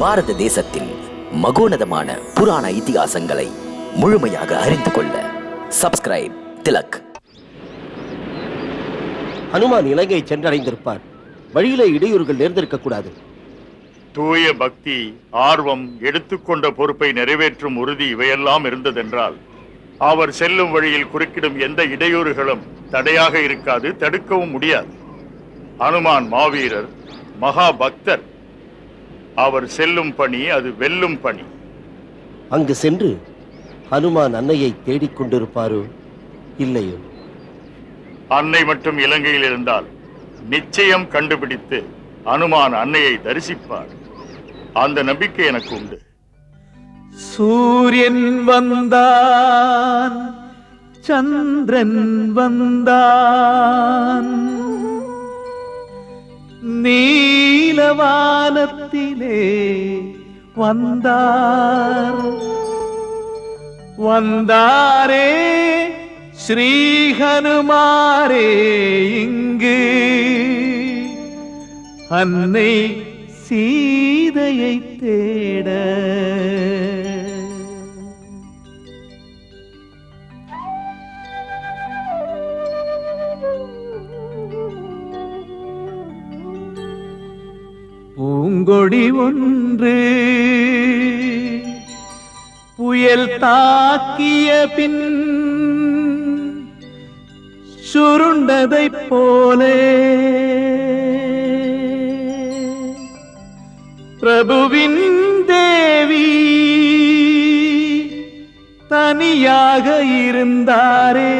பாரத தேசத்தின் மகோனதமான புராண இதிகாசங்களை முழுமையாக அறிந்து கொள்ள சப்ஸ்கிரைப் திலக். ஹனுமான் இலங்கை சென்றடைந்திருப்பார். வழியிலே இடையூறுகள் நேர்ந்திருக்க கூடாது தூய பக்தி ஆர்வம் எடுத்துக்கொண்ட பொறுப்பை நிறைவேற்றும் உறுதி இவையெல்லாம் இருந்ததென்றால் அவர் செல்லும் வழியில் குறுக்கிடும் எந்த இடையூறுகளும் தடையாக இருக்காது தடுக்கவும் முடியாது. அனுமான் மாவீரர் மகா பக்தர் அவர் செல்லும் பணி அது வெல்லும் பணி. அங்கு சென்று ஹனுமான் அன்னையை தேடிக் கொண்டிருப்பாரோ? இல்லையோ? அன்னை மட்டும் இலங்கையில் இருந்தால் நிச்சயம் கண்டுபிடித்து அனுமான் அன்னையை தரிசிப்பார். அந்த நம்பிக்கை எனக்கு உண்டு. சூரியன் வந்தான் சந்திரன் வந்தான். நீலவானத்திலே வந்தார் வந்தாரே ஸ்ரீஹனுமாரே இங்கு அன்னை சீதையை தேட பூங்கொடி ஒன்று. புயல் தாக்கிய பின் சுருண்டதைப் போலே. பிரபுவின் தேவி தனியாக இருந்தாரே.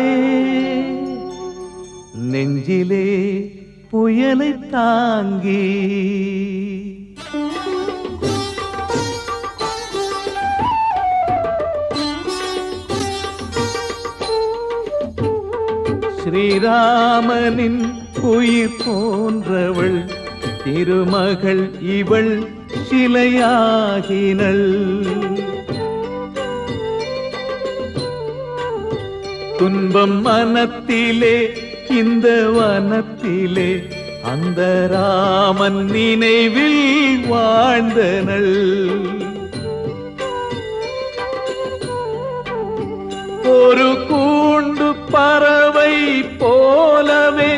நெஞ்சிலே புயலை தாங்கி ஸ்ரீராமனின் உயிர் போன்றவள் திருமகள் இவள் சிலையாகினள். துன்பம் மனத்திலே இந்த வனத்திலே அந்த ராமன் நினைவில் வாழ்ந்தனள். ஒரு கூ பறவை போலவே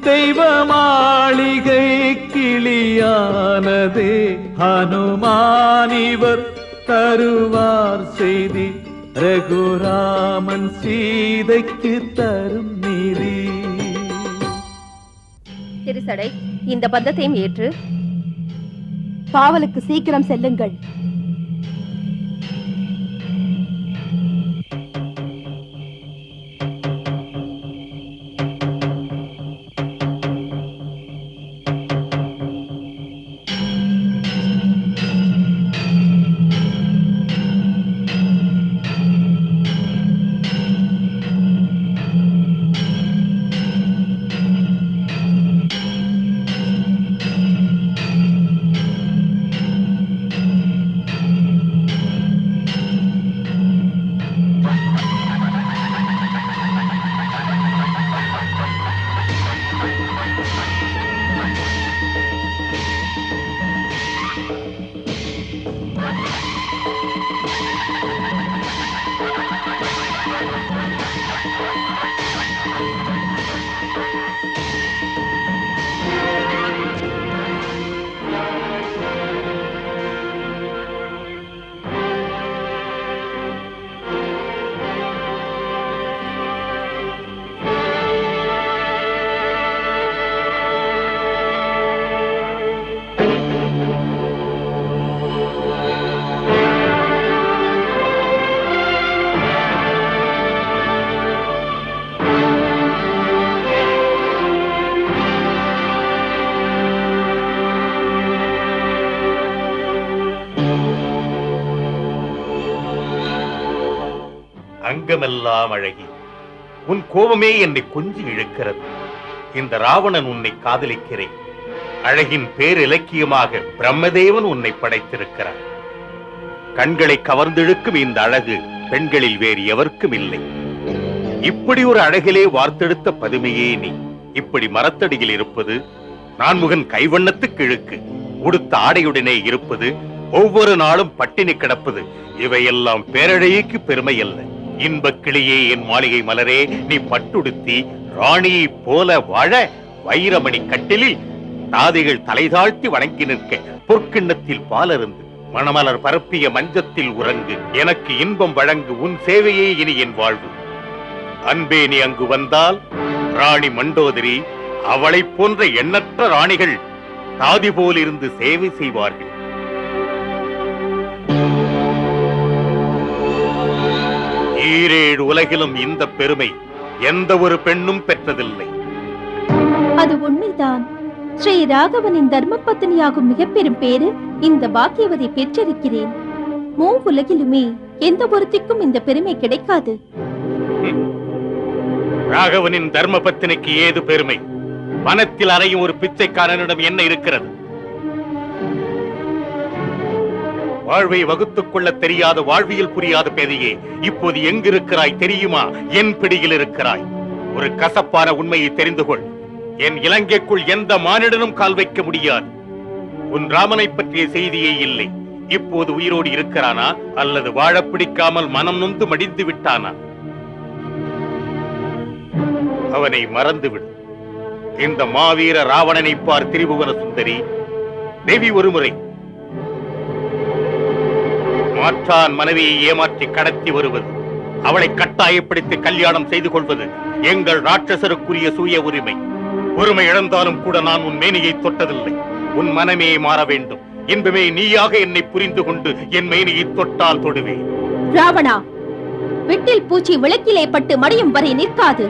தெய்வ மாளிகை கிளியானதே ஹனுமானிவர் தருவார் செய்தி. ரகுராமன் சீதைக்கு தரும் நீதி. திருசடை இந்த பந்தத்தையும் ஏற்று. காவலுக்கு சீக்கிரம் செல்லுங்கள். அங்கமெல்லாம் அழகி உன் கோபமே என்னை கொஞ்சி இழுக்கிறது. இந்த ராவணன் உன்னை காதலிக்கிறேன். அழகின் பேர் இலக்கியமாக பிரம்மதேவன் உன்னை படைத்திருக்கிறார். கண்களை கவர்ந்திழுக்கும் இந்த அழகு பெண்களில் வேறு எவருக்கும் இல்லை. இப்படி ஒரு அழகிலே வார்த்தெடுத்த பதுமையே நீ. இப்படி மரத்தடியில் இருப்பது நான்முகன் கைவண்ணத்துக்கு இழுக்கு உடுத்த ஆடையுடனே இருப்பது ஒவ்வொரு நாளும் பட்டினி கிடப்பது இவையெல்லாம் பேரழகிக்கு பெருமை அல்ல இன்பக் கிளியே என் மாளிகை மலரே நீ பட்டுடுத்தி ராணியை போல வாழ வைரமணி கட்டிலில் தாதிகள் தலைதாழ்த்தி வணங்கி நிற்க. பொற்கிண்ணத்தில் பாலருந்து மணமலர் பரப்பிய மஞ்சத்தில் உறங்கு. எனக்கு இன்பம் வழங்கு உன் சேவையே இனி என் வாழ்வு. அன்பே நீ அங்கு வந்தால் ராணி மண்டோதரி அவளைப் போன்ற எண்ணற்ற ராணிகள் தாதி போலிருந்து சேவை செய்வார்கள். ஈரேழு உலகிலும் இந்த பெருமை எந்த ஒரு பெண்ணும் பெற்றதில்லை. அது உண்மைதான். ஸ்ரீ ராகவனின் தர்ம பத்தினியாகும் மிக பெரும் பேரு இந்த பாக்கியவதி பெற்றிருக்கிறேன். மூ உலகிலுமே எந்த ஒருத்திக்கும் இந்த பெருமை கிடைக்காது. ராகவனின் தர்ம பத்தினிக்கு ஏது பெருமை? வனத்தில் அறையும் ஒரு பிச்சைக்காரனிடம் என்ன இருக்கிறது? வாழ்வை வகுத்துக் கொள்ள தெரியாத வாழ்வியல் புரியாத பேதையே இப்போது எங்கிருக்கிறாய் தெரியுமா? என் பிடியில் இருக்கிறாய். ஒரு கசப்பான உண்மையை தெரிந்து கொள் என் இலங்கைக்குள் எந்த மானிடனும் கால் வைக்க முடியாது. உன் ராமனை பற்றிய செய்தியே இல்லை. இப்போது உயிரோடு இருக்கிறானா? அல்லது வாழ பிடிக்காமல் மனம் நொந்து மடிந்து விட்டானா? அவனை மறந்துவிடும் இந்த மாவீர ராவணனை பார் திரிபுவன சுந்தரி தேவி ஒருமுறை மாற்றான் மனைவியை ஏமாற்றி கடத்தி வருவது. அவளை கட்டாயப்படுத்தி கல்யாணம் செய்து கொள்வது எங்கள் ராட்சசருக்குரிய சுய உரிமை. பொறுமை இழந்தாலும் கூட நான் உன் மேனியை தொட்டதில்லை. உன் மனமே மாற வேண்டும். இன்பமே நீயாக என்னை புரிந்து கொண்டு என் மேனியை தொட்டால் தொடுவேன். ராவணா வெட்டில் பூச்சி விளக்கிலே பட்டு மடியும் வரை நிற்காது.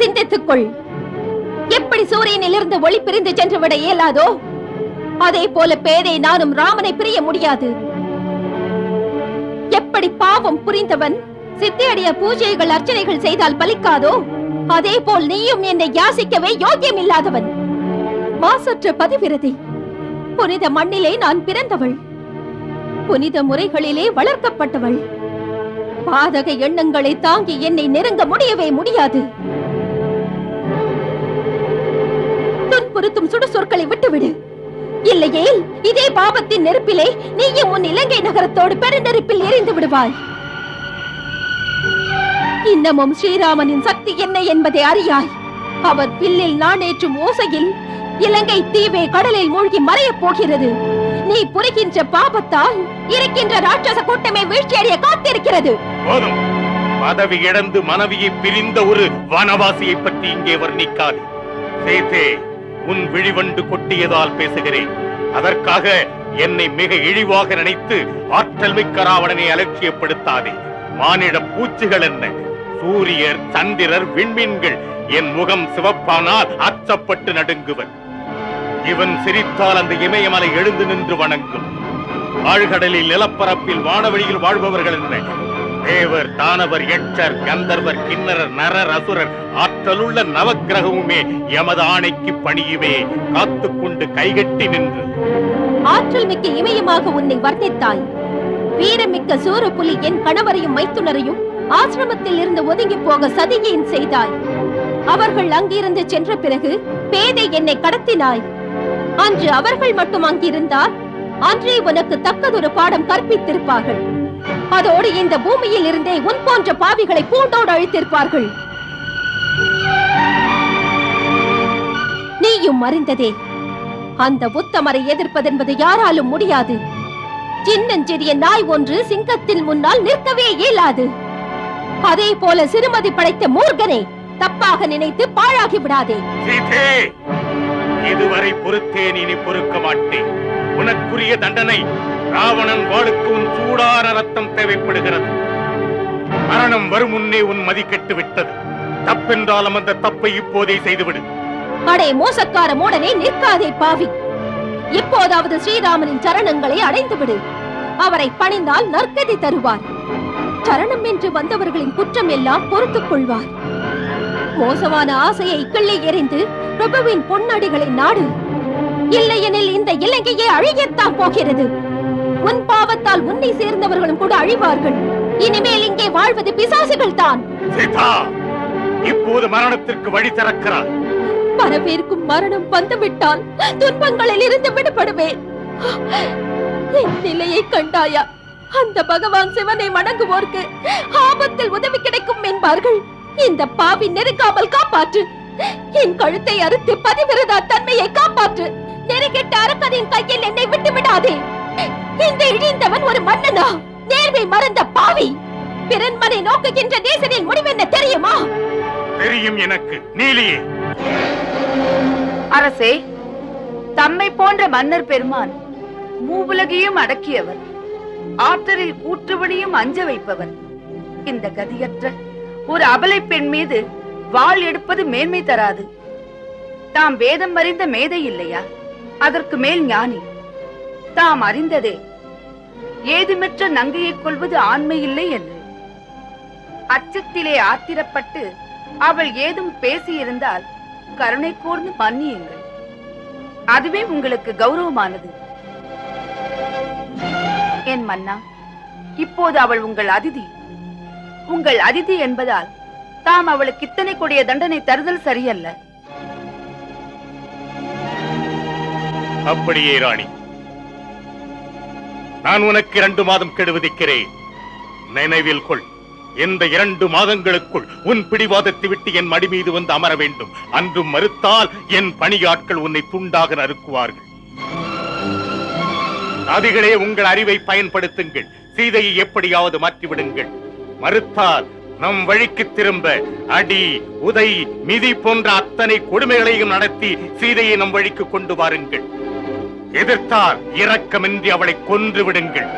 சிந்தித்துக்கொள். எப்படி சூரியனிலிருந்து ஒளி பிரிந்து சென்று விட இயலாதோ? அதே போல பேதை நானும் ராமனை பிரிய முடியாது. எப்படி பாவம் புரிந்தவன் சித்தியடைய பூஜைகள் அர்ச்சனைகள் செய்தால் பலிக்காதோ? அதே போல் நீயும் என்னை யாசிக்கவே யோக்கியம் இல்லாதவன் மாசற்ற பதிவிரதை. புனித மண்ணிலே நான் பிறந்தவள். புனித முறைகளிலே வளர்க்கப்பட்டவள். பாதக எண்ணங்களை தாங்கி என்னை நெருங்க முடியவே முடியாது. துன்புறுத்தும் சுடுசொற்களை விட்டுவிடு. இல்லையேல் இதே பாபத்தின் நெருப்பிலே நீயும் உன் இலங்கை நகரத்தோடு பெருநெருப்பில் எரிந்து விடுவாய். இன்னமும் ஸ்ரீராமனின் சக்தி என்ன என்பதை அறியாய். அவர் பில்லில் நாணேற்றும் ஓசையில் இலங்கை தீவே கடலில் மூழ்கி மறையப் போகிறது. நீ புரிகின்ற பாபத்தால் இருக்கின்ற ராட்சச கூட்டமே வீழ்ச்சியடைய காத்திருக்கிறது. போதும். பதவி இழந்து மனைவியை பிரிந்த ஒரு வனவாசியை பற்றி இங்கே வர்ணிக்காது. சேதே உன் விழிவண்டு கொட்டியதால் பேசுகிறேன். அதற்காக என்னை மிக இழிவாக நினைத்து ஆற்றல் மிக்க ராவணனை அலட்சியப்படுத்தாதே. மானிட பூச்சிகள் என்ன? சூரியர் சந்திரர் விண்மீன்கள் என் முகம் சிவப்பானால் அச்சப்பட்டு நடுங்குவர். இவன் சிரித்தால் அந்த இமயமலை எழுந்து நின்று வணங்கும். ஆழ்கடலில் நிலப்பரப்பில் வானவெளியில் வாழ்பவர்கள் என்ன? தேவர் தானவர் எச்சர் கந்தர்வர் கிண்ணரர் நரர் அசுரர் ஆற்றலுள்ள நவக்கிரகமுமே எமது ஆணைக்கு பணியுமே. காத்துக்கொண்டு கைகட்டி நின்று. ஆற்றல் மிக்க இமயமாக உன்னை வர்ணித்தாய். வீரமிக்க சூரப்புலி என் கணவரையும் மைத்துனரையும் ஆசிரமத்தில் இருந்து ஒதுங்கி போக சதியேன் செய்தாய். அவர்கள் அங்கிருந்து சென்ற பிறகு பேதை என்னை கடத்தினாய். அன்று அவர்கள் மட்டும் அங்கிருந்தால் அன்றே உனக்கு தக்கதொரு பாடம் கற்பித்திருப்பார்கள். அதோடு இந்த பூமியில் இருந்தே உன் போன்ற பாவிகளை பூண்டோடு அழித்திருப்பார்கள். நீயும் அறிந்ததே அந்த உத்தமரை எதிர்ப்பதென்பது யாராலும் முடியாது. சின்னஞ்சிறிய நாய் ஒன்று சிங்கத்தின் முன்னால் நிற்கவே இயலாது. அதே போல சிறுமதி படைத்த மூர்கனை தப்பாக நினைத்து பாழாகி விடாதே. இதுவரை பொறுத்தேன் இனி பொறுக்க மாட்டேன். உனக்குரிய தண்டனை ராவணன் வாளுக்கு உன் சூடான ரத்தம் தேவைப்படுகிறது. மரணம் வரும் முன்னே உன் மதி கெட்டு விட்டது தப்பென்றாலும் அந்த தப்பை இப்போதே செய்துவிடு. அடே மோசக்கார மூடனே நிற்காதே பாவி. இப்போதாவது ஸ்ரீராமனின் சரணங்களை அடைந்து விடு அவரை பணிந்தால் நற்கதி தருவார். சரணம் என்று வந்தவர்களின் குற்றம் எல்லாம் பொறுத்துக் கொள்வார். மோசமான ஆசையை கிள்ளி எறிந்து பிரபுவின் பொன்னடிகளை நாடு. இல்லையெனில் இந்த இலங்கையே அழியத்தான் போகிறது. உன் பாவத்தால் உன்னை சேர்ந்தவர்களும் கூட அழிவார்கள். இனிமேல் இங்கே வாழ்வது பிசாசுகள் தான் சீதா இப்போது மரணத்திற்கு வழி திறக்கிறார் வரவேற்கும் மரணம் வந்துவிட்டால் துன்பங்களில் இருந்து விடுபடுவேன். என் நிலையை கண்டாயா? அந்த பகவான் சிவனை வணங்குவோர்க்கு ஆபத்தில் உதவி கிடைக்கும் என்பார்கள். இந்த பாவி நெருங்காமல் காப்பாற்று. என் கழுத்தை அறுத்து பதிவிரதா தன்மையை காப்பாற்று. நெருங்கிட்ட அரக்கனின் கையில் என்னை விட்டு விடாதே இந்த இழிந்தவன் ஒரு மன்னனா? நேர்மை மறந்த பாவி. பிறன்மனை நோக்குகின்ற தேசனின் முடிவென்ன தெரியுமா? தெரியும் எனக்கு. நீலியே. அரசே தம்மை போன்ற மன்னர் பெருமான் மூவுலகையும் அடக்கியவர் ஆற்றலில் கூற்றுவடியும் அஞ்ச வைப்பவர். இந்த கதியற்ற ஒரு அபலை பெண் மீது வாள் எடுப்பது மேன்மை தராது. தாம் வேதம் அறிந்த மேதை இல்லையா? அதற்கு மேல் ஞானி. தாம் அறிந்ததே. ஏதுமற்ற நங்கையை கொள்வது ஆண்மை இல்லை என்று. அச்சத்திலே ஆத்திரப்பட்டு அவள் ஏதும் பேசியிருந்தால் கருணை கூர்ந்து மன்னியுங்கள். அதுவே உங்களுக்கு கௌரவமானது. என் மன்னா இப்போது அவள் உங்கள் அதிதி. உங்கள் அதிதி என்பதால் தாம் அவளுக்கு இத்தனை கொடிய தண்டனை தருதல் சரியல்ல. அப்படியே ராணி நான் உனக்கு இரண்டு மாதம் கெடுவதிக்கிறேன் நினைவில் கொள். இந்த இரண்டு மாதங்களுக்குள் உன் பிடிவாதத்தை விட்டு என் மடி மீது வந்து அமர வேண்டும். அன்றும் மறுத்தால் என் பணியாட்கள் உன்னை துண்டாக நறுக்குவார்கள். அதிகளே உங்கள் அறிவை பயன்படுத்துங்கள். சீதையை எப்படியாவது மாற்றிவிடுங்கள். மறுத்தால் நம் வழிக்கு திரும்ப அடி உதை மிதி போன்ற அத்தனை கொடுமைகளையும் நடத்தி சீதையை நம் வழிக்கு கொண்டு வாருங்கள். எதிர்த்தால் இரக்கமின்றி அவளை கொன்று விடுங்கள்.